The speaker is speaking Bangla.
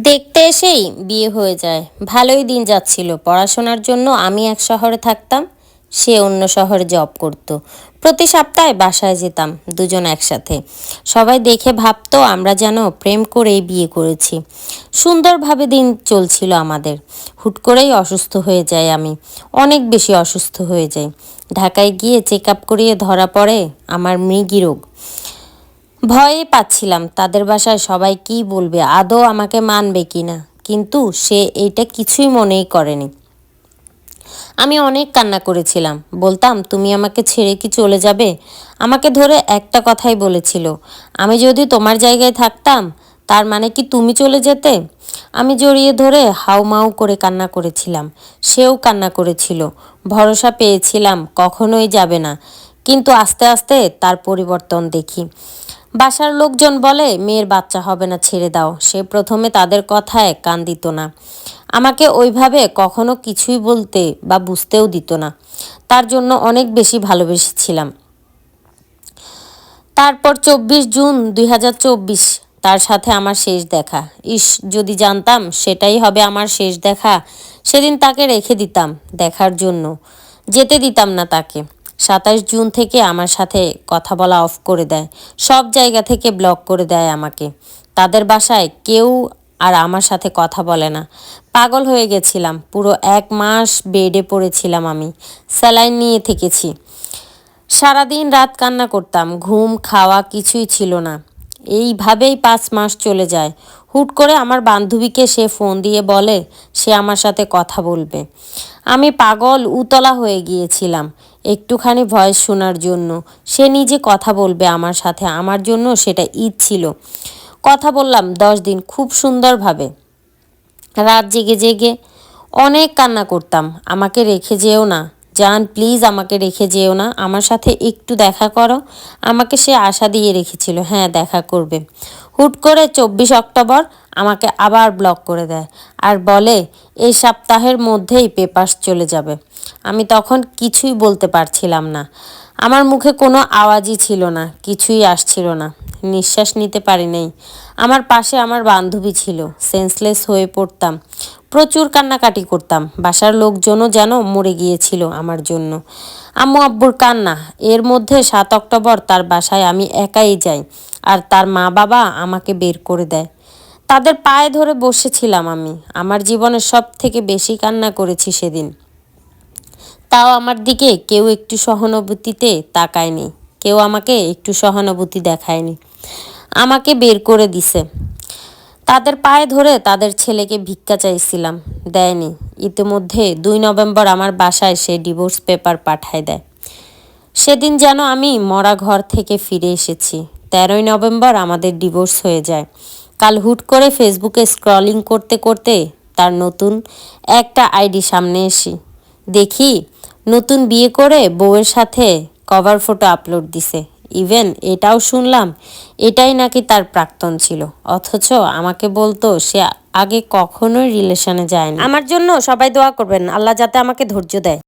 দেখতে এসেই বিয়ে হয়ে যায়। ভালোই দিন যাচ্ছিল। পড়াশোনার জন্য আমি এক শহরে থাকতাম, সে অন্য শহরে জব করত। প্রতি সপ্তাহে বাসায় যেতাম দুজন একসাথে। সবাই দেখে ভাবতো, আমরা যেন প্রেম করেই বিয়ে করেছি। সুন্দরভাবে দিন চলছিল আমাদের। হুট করেই অসুস্থ হয়ে যাই আমি। অনেক বেশি অসুস্থ হয়ে যাই। ঢাকায় গিয়ে চেক আপ করিয়ে ধরা পড়ে আমার মৃগী রোগ। ভয়ে পাচ্ছিলাম, তাদের বাসায় সবাই কি বলবে, আদৌ আমাকে মানবে কি না? কিন্তু সে এইটা কিছুই মনেই করেনি। আমি অনেক কান্না করেছিলাম, বলতাম, তুমি আমাকে ছেড়ে কি চলে যাবে? আমাকে ধরে একটা কথাই বলেছিল, আমি যদি তোমার জায়গায় থাকতাম, তার মানে কি তুমি চলে যেতে? আমি জড়িয়ে ধরে হাউমাউ করে কান্না করেছিলাম, সেও কান্না করেছিল, ভরসা পেয়েছিলাম, কখনোই যাবে না। কিন্তু আস্তে আস্তে তার পরিবর্তন দেখি। বাসার লোকজন বলে, মেয়ের বাচ্চা হবে না, ছেড়ে দাও। সে প্রথমে তাদের কথায় কান দিত না। আমাকে ওইভাবে কখনো কিছুই বলতে বা বুঝতেও দিত না। তার জন্য অনেক বেশি ভালোবেসেছিলাম। তারপর চব্বিশ জুন দুই হাজার চব্বিশ, তার সাথে আমার শেষ দেখা। ইস, যদি জানতাম সেটাই হবে আমার শেষ দেখা, সেদিন তাকে রেখে দিতাম দেখার জন্য। যেতে দিতাম না তাকে। সাতাশ জুন থেকে আমার সাথে কথা বলা অফ করে দেয়। সব জায়গা থেকে ব্লক করে দেয় আমাকে। তাদের বাসায় কেউ আর আমার সাথে কথা বলে না। পাগল হয়ে গেছিলাম। পুরো এক মাস বেডে পড়েছিলাম আমি। স্যালাইন নিয়ে থেকেছি। সারাদিন রাত কান্না করতাম। ঘুম, খাওয়া কিছুই ছিল না। এইভাবেই পাঁচ মাস চলে যায়। হুট করে আমার বান্ধবীকে সে ফোন দিয়ে বলে, সে আমার সাথে কথা বলবে। আমি পাগল, উতলা হয়ে গিয়েছিলাম। একটুখানি ভয়েস শোনার জন্য। সে নিজে কথা বলবে আমার সাথে, আমার জন্য সেটা ঈদ ছিল। কথা বললাম দশ দিন খুব সুন্দরভাবে। রাত জেগে জেগে অনেক কান্না করতাম, আমাকে রেখে যেও না। জান, প্লিজ আমাকে রেখে যেও না। আমার সাথে একটু দেখা করো। আমাকে সে আশা দিয়ে রেখেছিল। হ্যাঁ দেখা করবে। হুট করে চব্বিশ অক্টোবর আমাকে আবার ব্লক করে দেয়। আর বলে, এই সপ্তাহের মধ্যেই পেপার্স চলে যাবে। আমি তখন কিছুই বলতে পারছিলাম না। আমার মুখে কোনো আওয়াজই ছিল না, কিছুই আসছিল না। নিঃশ্বাস নিতে পারি নাই আমার পাশে আমার বান্ধবী ছিল। সেন্সলেস হয়ে পড়তাম। প্রচুর কান্নাকাটি করতাম। বাসার লোকজনও যেন মরে গিয়েছিল আমার জন্য। আম্মু আব্বুর কান্না, এর মধ্যে সাত অক্টোবর তার বাসায় আমি একাই যাই আর তার মা বাবা আমাকে বের করে দেয়। তাদের পায়ে ধরে বসেছিলাম আমি। আমার জীবনের সব থেকে বেশি কান্না করেছি সেদিন। তাও আমার দিকে কেউ একটু সহানুভূতিতে তাকায়নি। কেউ আমাকে একটু সহানুভূতি দেখায়নি। আমাকে বের করে দিছে। তাদের পায়ে ধরে তাদের ছেলেকে ভিক্ষা চাইছিলাম, দেয়নি। ইতিমধ্যে দুই নভেম্বর আমার বাসায় সে ডিভোর্স পেপার পাঠায় দেয়। সেদিন যেন আমি মরা ঘর থেকে ফিরে এসেছি। তেরোই নভেম্বর আমাদের ডিভোর্স হয়ে যায়। কাল হুট করে ফেসবুকে স্ক্রলিং করতে করতে তার নতুন একটা আইডি সামনে এসি দেখি, নতুন বিয়ে করে বউয়ের সাথে কভার ফটো আপলোড দিছে। ইভেন এটাও শুনলাম, এটাই নাকি তার প্রাক্তন ছিল। অথচ আমাকে বলতো সে আগে কখনোই রিলেশনে যায়নি। আমার জন্য সবাই দোয়া করবেন, আল্লাহ যাতে আমাকে ধৈর্য দেয়।